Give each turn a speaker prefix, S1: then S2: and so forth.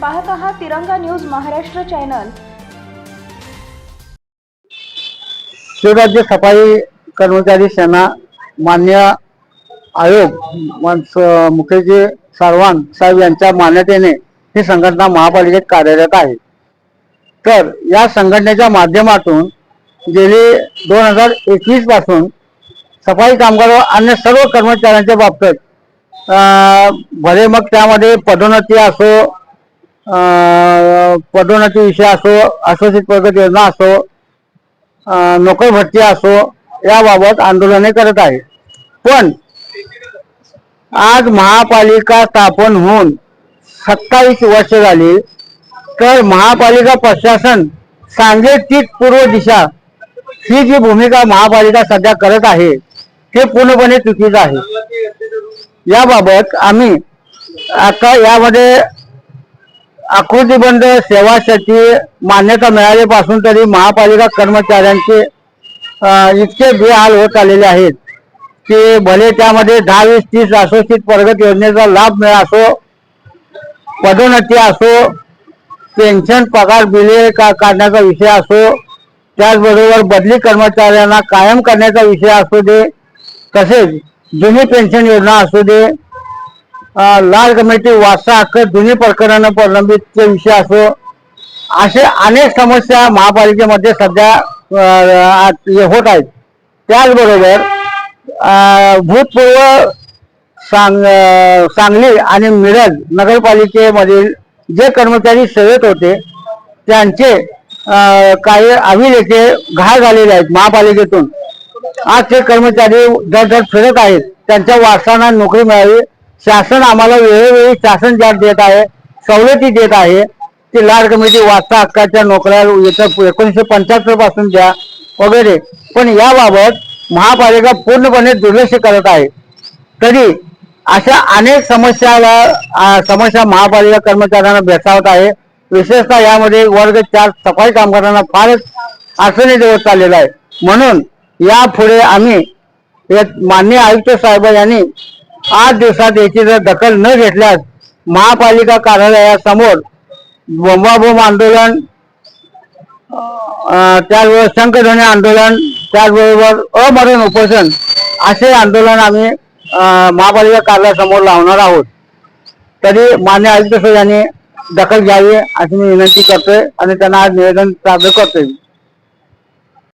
S1: पाहत आहात तिरंगा न्यूज महाराष्ट्र चॅनल.
S2: शिवराज्य सफाई कर्मचारी सेना मान्य आयोग मानस- मुखर्जी सारवान साहेब यांच्या मान्यतेने ही संघटना महापालिकेत कार्यरत आहे. तर या संघटनेच्या माध्यमातून गेली दोन हजार एकवीसपासून सफाई कामगार व अन्य सर्व कर्मचाऱ्यांच्या बाबतीत भले मग त्यामध्ये पदोन्नती असो पदोन्नती विषय असो असोसित प्रगती योजना असो नोकर भरती असो याबाबत आंदोलने करत आहे. पण आज महापालिका स्थापन होऊन सत्तावीस वर्ष झाली तर महापालिका प्रशासन सांगेल तीच पूर्व दिशा ही जी भूमिका महापालिका सध्या करत आहे ते पूर्णपणे चुकीचं आहे. याबाबत आम्ही आता यामध्ये आकृतीबंध सेवासाठी मान्यता मिळाल्यापासून तरी महापालिका कर्मचाऱ्यांचे इतके बेहाल होत आलेले आहेत की भले त्यामध्ये दहा वीस तीस असोसित प्रगत योजनेचा लाभ मिळा असो पदोन्नती असो पेन्शन पगार बिले का काढण्याचा विषय असो त्याचबरोबर बदली कर्मचाऱ्यांना कायम करण्याचा विषय असू दे तसेच जुनी पेन्शन योजना असू दे लाल कमिटी वारसा हक्क दोन्ही प्रकरण प्रलंबितचे विषय असो असे अनेक समस्या महापालिकेमध्ये सध्या आत- होत आहेत. त्याचबरोबर भूतपूर्व सांग सांगली आणि मिरज नगरपालिकेमधील जे कर्मचारी सेवेत होते त्यांचे काही अभिलेखे घाय झालेले आहेत महापालिकेतून. आज ते कर्मचारी दर दर फिरत आहेत त्यांच्या वारसांना नोकरी मिळावी शासन आम्हाला वेळोवेळी शासन ज्या देत आहे सवलती देत आहे. ती लाड कमिटी वाचता हक्काच्या नोकऱ्या येत्या एकोणीसशे पंच्याहत्तरपासून द्या वगैरे. पण याबाबत महापालिका पूर्णपणे दुर्लक्ष करत आहे. तरी अशा अनेक समस्याला समस्या महापालिका कर्मचाऱ्यांना भेसावत आहे. विशेषतः यामध्ये वर्ग चार सफाई कामगारांना फारच अडचणी देत चाललेला आहे. म्हणून यापुढे आम्ही हे मान्य आयुक्त साहेब यांनी आठ दिवसात याची जर दखल न घेतल्यास महापालिका कार्यालयासमोर बोंबाबोंब आंदोलन त्याचबरोबर शंखध्वनी आंदोलन त्याचबरोबर अमरण उपोषण असे आंदोलन आम्ही महापालिका कार्यालयासमोर लावणार आहोत. तरी मान्य आयुक्त साहेब यांनी दखल घ्यावी अशी मी विनंती करतोय आणि त्यांना आज निवेदन सादर करतोय.